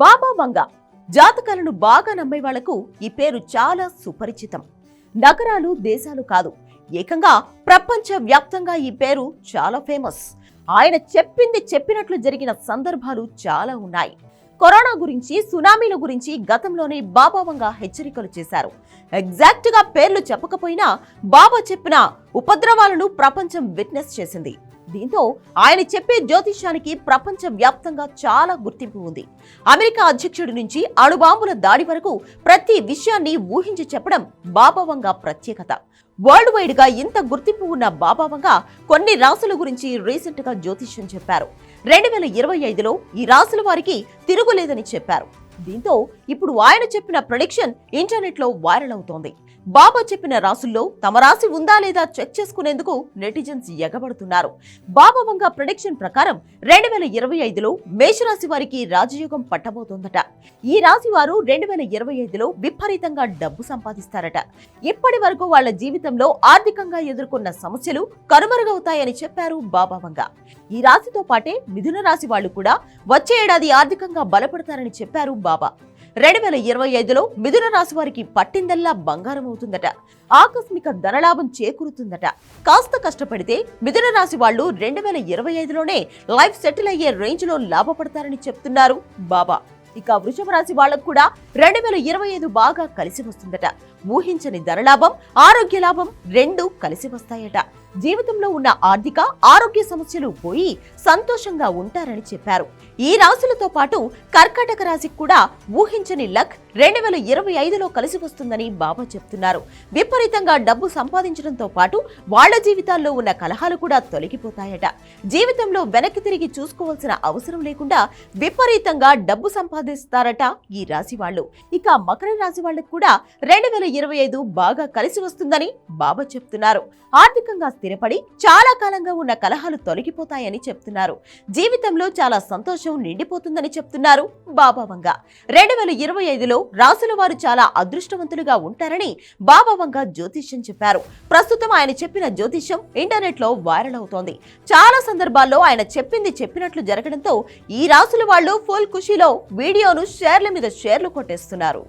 బాబా వంగ జాతకాలను బాగా నమ్మే వాళ్ళకు ఈ పేరు చాలా సుపరిచితం. నగరాలు దేశాలు కాదు ఏకంగా ప్రపంచ వ్యాప్తంగా ఈ పేరు చాలా ఫేమస్. ఆయన చెప్పింది చెప్పినట్లు జరిగిన సందర్భాలు చాలా ఉన్నాయి. కరోనా గురించి సునామీల గురించి గతంలోనే బాబా వంగ హెచ్చరికలు చేశారు. ఎగ్జాక్ట్గా పేర్లు చెప్పకపోయినా బాబా చెప్పిన ఉపద్రవాలను ప్రపంచం విట్నెస్ చేసింది. దీంతో ఆయన చెప్పే జ్యోతిష్యానికి ప్రపంచ వ్యాప్తంగా చాలా గుర్తింపు ఉంది. అమెరికా అధ్యక్షుడి నుంచి అణుబాంబుల దాడి వరకు ప్రతి విషయాన్ని ఊహించి చెప్పడం బాబావంగా ప్రత్యేకత. వరల్డ్ వైడ్గా ఇంత గుర్తింపు ఉన్న బాబావంగా కొన్ని రాసుల గురించి రీసెంట్గా జ్యోతిష్యం చెప్పారు. రెండు వేల ఇరవై ఐదులో ఈ రాసుల వారికి తిరుగులేదని చెప్పారు. దీంతో ఇప్పుడు ఆయన చెప్పిన ప్రొడిక్షన్ ఇంటర్నెట్లో వైరల్ అవుతోంది. బాబా చెప్పిన రాసుల్లో తమ రాశి ఉందా లేదా చెక్ చేసుకునేందుకు నెటిజన్స్ ఎగబడుతున్నారు. బాబా వంగ ప్రొడిక్షన్ ప్రకారం రెండు వేల ఇరవై ఐదులో మేషరాశి వారికి రాజయోగం పట్టబోతోందట. ఈ రాశి వారు రెండు వేల ఇరవై ఐదులో విపరీతంగా డబ్బు సంపాదిస్తారట. ఇప్పటి వరకు వాళ్ళ జీవితంలో ఆర్థికంగా ఎదుర్కొన్న సమస్యలు కనుమరుగవుతాయని చెప్పారు బాబా వంగ. ఈ రాశితో పాటే మిథున రాశి వాళ్ళు కూడా వచ్చే ఏడాది ఆర్థికంగా బలపడతారని చెప్పారు బాబా. రెండు వేల ఇరవై ఐదులో మిథున రాశి వారికి పట్టిందల్లా బంగారం అవుతుందట ఆకస్మిక ధనలాభం చేకూరుతుందట. కాస్త కష్టపడితే మిథున రాశి వాళ్ళు రెండు వేల ఇరవై ఐదులోనే లైఫ్ సెటిల్ అయ్యే రేంజ్లో లాభపడతారని చెప్తున్నారు బాబా. ఇక వృషభ రాశి వాళ్ళకు కూడా రెండు వేల ఇరవై ఐదు బాగా కలిసి వస్తుందట. ఊహించని ధరలాభం ఆరోగ్య లాభం రెండు కలిసి వస్తాయట. జీవితంలో ఉన్న ఆర్థిక ఆరోగ్య సమస్యలు పోయి సంతోషంగా ఉంటారని చెప్పారు. ఈ రాశులతో పాటు కర్కాటక రాశికి కూడా ఊహించని లక్ రెండు వేల ఇరవై ఐదులో కలిసి వస్తుందని బాబా చెప్తున్నారు. విపరీతంగా డబ్బు సంపాదించడంతో పాటు వాళ్ళ జీవితాల్లో ఉన్న కలహాలు కూడా తొలగిపోతాయట. జీవితంలో వెనక్కి తిరిగి చూసుకోవాల్సిన అవసరం లేకుండా విపరీతంగా డబ్బు సంపాదిస్తారట ఈ రాశి వాళ్ళు. ఇక మకర రాశి వాళ్ళకు కూడా రెండు వేల ఇరవై ఐదు బాగా కలిసి వస్తుందని బాబా చెప్తున్నారు. ఆర్థికంగా స్థిరపడి చాలా కాలంగా ఉన్న కలహాలు తొలగిపోతాయని చెప్తున్నారు. జీవితంలో చాలా సంతోషం నిండిపోతుందని చెప్తున్నారు బాబా వంగ. రెండు వేల ఇరవై ఐదులో రాసుల వారు చాలా అదృష్టవంతులుగా ఉంటారని బాబా వంగ జ్యోతిష్యం చెప్పారు. ప్రస్తుతం ఆయన చెప్పిన జ్యోతిష్యం ఇంటర్నెట్లో వైరల్ అవుతోంది. చాలా సందర్భాల్లో ఆయన చెప్పింది చెప్పినట్లు జరగడంతో ఈ రాసుల వాళ్ళు ఫుల్ ఖుషీలో వీడియోను షేర్ల మీద షేర్లు కొట్టేస్తున్నారు.